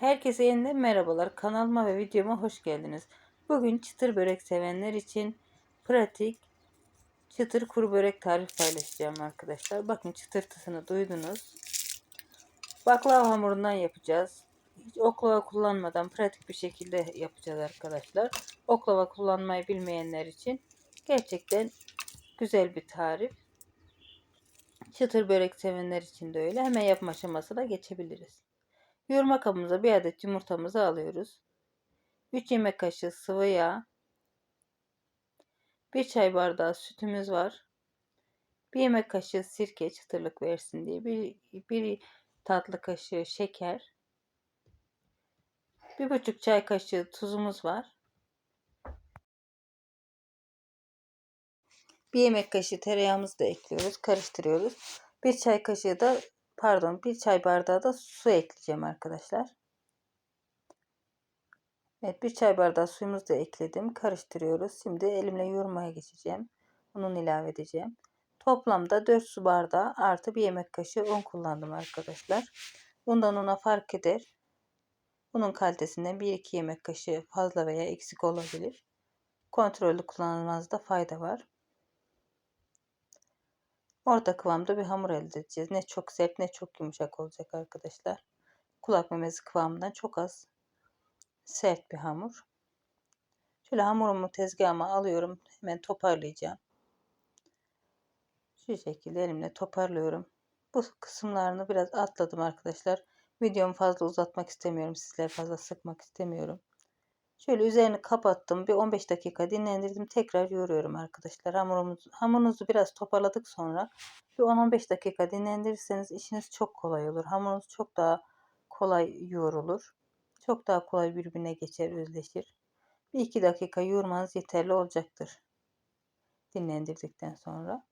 Herkese yeniden merhabalar. Kanalıma ve videoma hoş geldiniz. Bugün çıtır börek sevenler için pratik çıtır kuru börek tarifi paylaşacağım arkadaşlar. Bakın çıtırtısını duydunuz. Baklava hamurundan yapacağız. Hiç oklava kullanmadan pratik bir şekilde yapacağız arkadaşlar. Oklava kullanmayı bilmeyenler için gerçekten güzel bir tarif. Çıtır börek sevenler için de öyle. Hemen yapma aşamasına geçebiliriz. Yoğurma kabımıza bir adet yumurtamızı alıyoruz. 3 yemek kaşığı sıvı yağ. 1 çay bardağı sütümüz var. 1 yemek kaşığı sirke çıtırlık versin diye. 1, 1 tatlı kaşığı şeker. 1,5 çay kaşığı tuzumuz var. 1 yemek kaşığı tereyağımızı da ekliyoruz. Karıştırıyoruz. 1 çay kaşığı da pardon 1 çay bardağı da su ekleyeceğim arkadaşlar. Evet bir çay bardağı suyumuzu da ekledim. Karıştırıyoruz. Şimdi elimle yoğurmaya geçeceğim. Ununu ilave edeceğim. Toplamda 4 su bardağı artı bir yemek kaşığı un kullandım arkadaşlar. Undan una fark eder. Unun kalitesinden 1-2 yemek kaşığı fazla veya eksik olabilir. Kontrollü kullanılmazda fayda var. Orta kıvamda bir hamur elde edeceğiz. Ne çok sert ne çok yumuşak olacak arkadaşlar. Kulak memesi kıvamından çok az sert bir hamur. Şöyle hamurumu tezgahıma alıyorum. Hemen toparlayacağım. Şu şekilde elimle toparlıyorum. Bu kısımlarını biraz atladım arkadaşlar. Videomu fazla uzatmak istemiyorum. Sizleri fazla sıkmak istemiyorum. Şöyle üzerini kapattım. Bir 15 dakika dinlendirdim. Tekrar yoğuruyorum arkadaşlar. Hamurumuzu, hamurunuzu biraz toparladık sonra bir 10-15 dakika dinlendirirseniz işiniz çok kolay olur. Hamurunuz çok daha kolay yoğrulur. Çok daha kolay birbirine geçer, özleşir. Bir iki dakika yoğurmanız yeterli olacaktır. Dinlendirdikten sonra.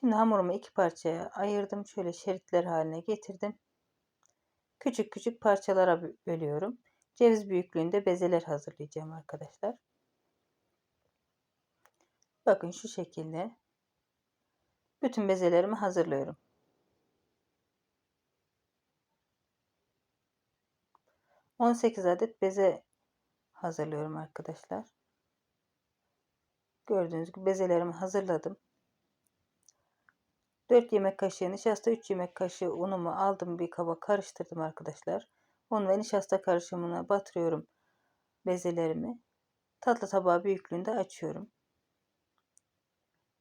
Şimdi hamurumu iki parçaya ayırdım. Şöyle şeritler haline getirdim. Küçük küçük parçalara bölüyorum. Ceviz büyüklüğünde bezeler hazırlayacağım arkadaşlar. Bakın şu şekilde bütün bezelerimi hazırlıyorum. 18 adet beze hazırlıyorum arkadaşlar. Gördüğünüz gibi bezelerimi hazırladım. 4 yemek kaşığı nişasta, 3 yemek kaşığı unumu aldım bir kaba karıştırdım arkadaşlar. Un ve nişasta karışımına batırıyorum bezelerimi. Tatlı tabağı büyüklüğünde açıyorum.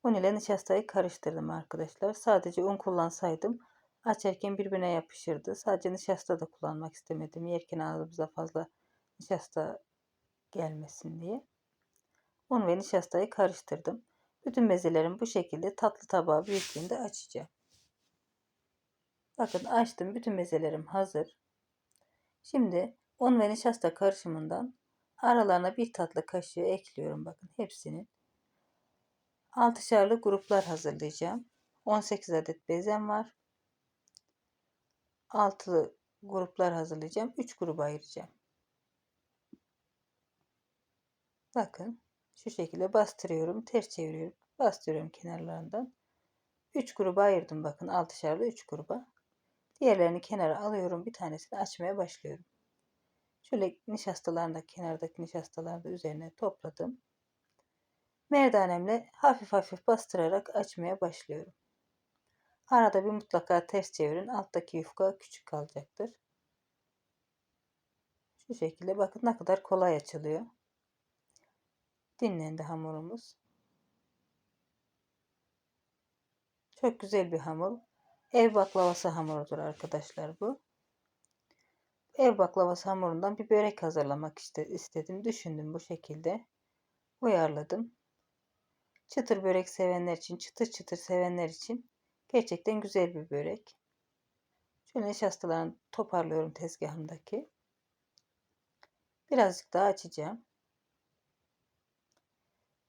Un ile nişastayı karıştırdım arkadaşlar. Sadece un kullansaydım açarken birbirine yapışırdı. Sadece nişasta da kullanmak istemedim. Yerken ağzımıza fazla nişasta gelmesin diye. Un ve nişastayı karıştırdım. Bütün bezelerimi bu şekilde tatlı tabağı büyüklüğünde açacağım. Bakın açtım. Bütün bezelerim hazır. Şimdi un ve nişasta karışımından aralarına bir tatlı kaşığı ekliyorum. Bakın hepsinin. Altışarlı gruplar hazırlayacağım. 18 adet bezem var. Altılı gruplar hazırlayacağım. 3 gruba ayıracağım. Bakın şu şekilde bastırıyorum. Ters çeviriyorum. Bastırıyorum kenarlarından. 3 gruba ayırdım bakın. Altışarlı 3 gruba. Diğerlerini kenara alıyorum. Bir tanesini açmaya başlıyorum. Şöyle nişastalarını da kenardaki nişastaları da üzerine topladım. Merdanemle hafif hafif bastırarak açmaya başlıyorum. Arada bir mutlaka ters çevirin. Alttaki yufka küçük kalacaktır. Şu şekilde bakın ne kadar kolay açılıyor. Dinlendi hamurumuz. Çok güzel bir hamur. Ev baklavası hamurudur arkadaşlar bu. Ev baklavası hamurundan bir börek hazırlamak istedim. Düşündüm bu şekilde. Uyarladım. Çıtır börek sevenler için, çıtır çıtır sevenler için gerçekten güzel bir börek. Şöyle nişastalarını toparlıyorum tezgahımdaki. Birazcık daha açacağım.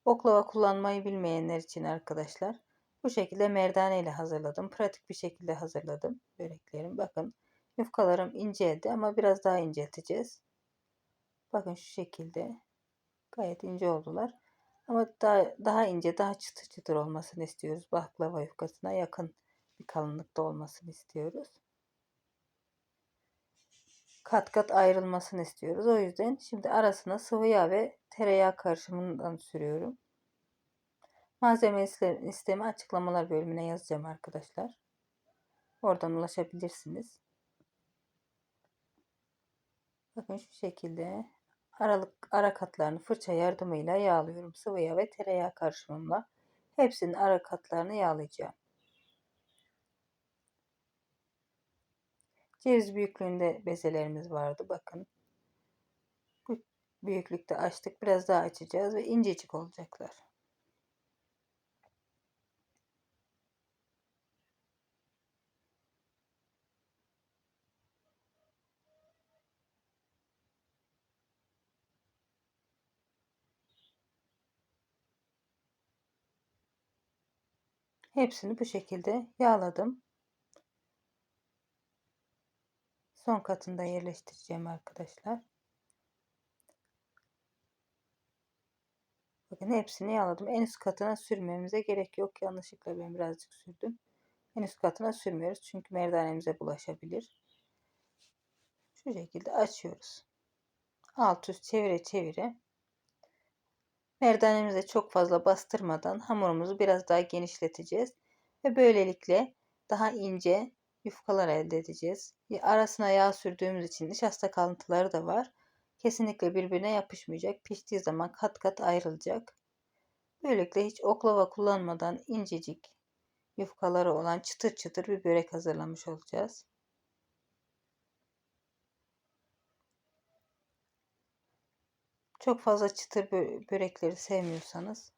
Oklava kullanmayı bilmeyenler için arkadaşlar bu şekilde merdane ile hazırladım. Pratik bir şekilde hazırladım böreklerim. Bakın yufkalarım inceldi ama biraz daha incelteceğiz. Bakın şu şekilde gayet ince oldular. Ama daha, daha ince, daha çıtır çıtır olmasını istiyoruz. Baklava yufkasına yakın bir kalınlıkta olmasını istiyoruz. kat kat ayrılmasını istiyoruz. O yüzden şimdi arasına sıvı yağ ve tereyağı karışımından sürüyorum. Malzeme istemi açıklamalar bölümüne yazacağım arkadaşlar. Oradan ulaşabilirsiniz. Bakın şu şekilde aralık ara katlarını fırça yardımıyla yağlıyorum. Sıvı yağ ve tereyağı karışımımla hepsinin ara katlarını yağlayacağım. Ceviz büyüklüğünde bezelerimiz vardı. Bakın. Bu büyüklükte açtık. Biraz daha açacağız ve incecik olacaklar. Hepsini bu şekilde yağladım. Son katında yerleştireceğim arkadaşlar. Bakın hepsini yağladım. En üst katına sürmemize gerek yok. Yanlışlıkla ben birazcık sürdüm. En üst katına sürmüyoruz. Çünkü merdanemize bulaşabilir. Şu şekilde açıyoruz. Alt üst çevire çevire. Merdanemize çok fazla bastırmadan hamurumuzu biraz daha genişleteceğiz. Ve böylelikle daha ince yufkalar elde edeceğiz. Arasına yağ sürdüğümüz için nişasta kalıntıları da var. Kesinlikle birbirine yapışmayacak. Piştiği zaman kat kat ayrılacak. Böylelikle hiç oklava kullanmadan incecik yufkaları olan çıtır çıtır bir börek hazırlamış olacağız. Çok fazla çıtır börekleri sevmiyorsanız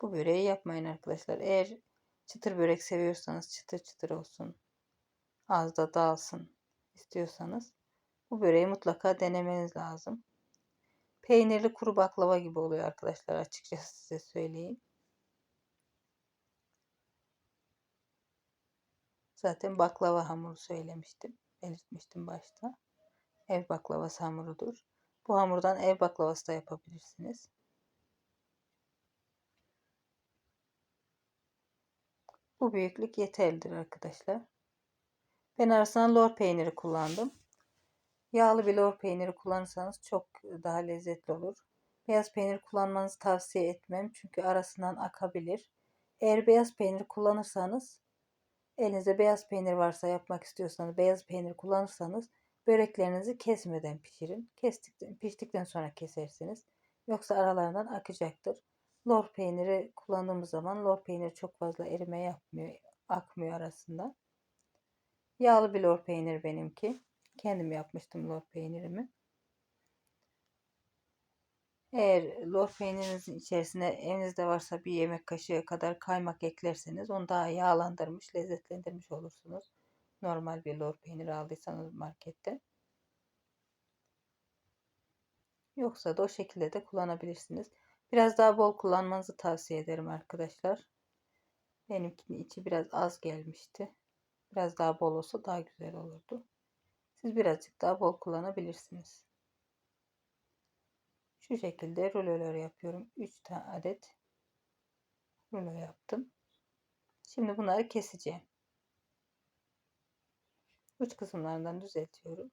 bu böreği yapmayın arkadaşlar. Eğer çıtır börek seviyorsanız çıtır çıtır olsun az da dağılsın istiyorsanız bu böreği mutlaka denemeniz lazım. Peynirli kuru baklava gibi oluyor arkadaşlar açıkçası size söyleyeyim. Zaten baklava hamuru söylemiştim. Belirtmiştim başta. Ev baklavası hamurudur. Bu hamurdan ev baklavası da yapabilirsiniz. Bu büyüklük yeterlidir arkadaşlar. Ben arasına lor peyniri kullandım. Yağlı bir lor peyniri kullanırsanız çok daha lezzetli olur. Beyaz peynir kullanmanızı tavsiye etmem çünkü arasından akabilir. Eğer beyaz peynir kullanırsanız elinizde beyaz peynir varsa yapmak istiyorsanız beyaz peynir kullanırsanız böreklerinizi kesmeden pişirin. Kestikten, piştikten sonra kesersiniz. Yoksa aralarından akacaktır. Lor peyniri kullandığımız zaman lor peyniri çok fazla erime yapmıyor, akmıyor arasında. Yağlı bir lor peynir benimki. Kendim yapmıştım lor peynirimi. Eğer lor peynirinizin içerisine evinizde varsa bir yemek kaşığı kadar kaymak eklerseniz onu daha yağlandırmış, lezzetlendirmiş olursunuz. Normal bir lor peyniri aldıysanız markette. Yoksa da o şekilde de kullanabilirsiniz. Biraz daha bol kullanmanızı tavsiye ederim arkadaşlar. Benimkinin içi biraz az gelmişti. Biraz daha bol olsa daha güzel olurdu. Siz birazcık daha bol kullanabilirsiniz. Şu şekilde rulolar yapıyorum. 3 tane adet rulo yaptım. Şimdi bunları keseceğim. Uç kısımlarından düzeltiyorum.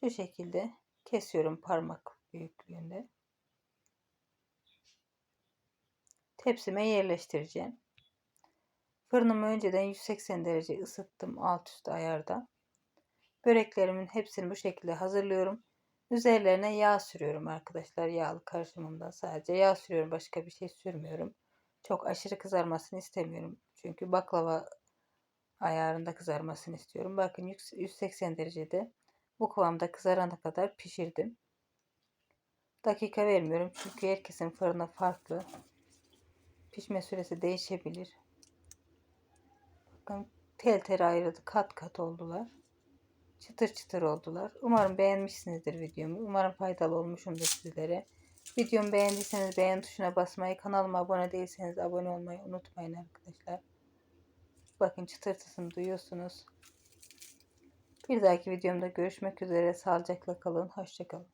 Şu şekilde kesiyorum parmak büyüklüğünde. Tepsime yerleştireceğim. Fırınımı önceden 180 derece ısıttım alt üst ayarda. Böreklerimin hepsini bu şekilde hazırlıyorum. Üzerlerine yağ sürüyorum arkadaşlar. Yağlı karışımımdan sadece yağ sürüyorum. Başka bir şey sürmüyorum. Çok aşırı kızarmasını istemiyorum. Çünkü baklava ayarında kızarmasını istiyorum. Bakın 180 derecede bu kıvamda kızarana kadar pişirdim. Dakika vermiyorum çünkü herkesin fırını farklı. Pişme süresi değişebilir. Bakın tel tel ayrıldı. Kat kat oldular. Çıtır çıtır oldular. Umarım beğenmişsinizdir videomu. Umarım faydalı olmuşumdur sizlere. Videomu beğendiyseniz beğen tuşuna basmayı, kanalıma abone değilseniz abone olmayı unutmayın arkadaşlar. Bakın çıtırtısını duyuyorsunuz. Bir dahaki videomda görüşmek üzere. Sağlıcakla kalın. Hoşçakalın.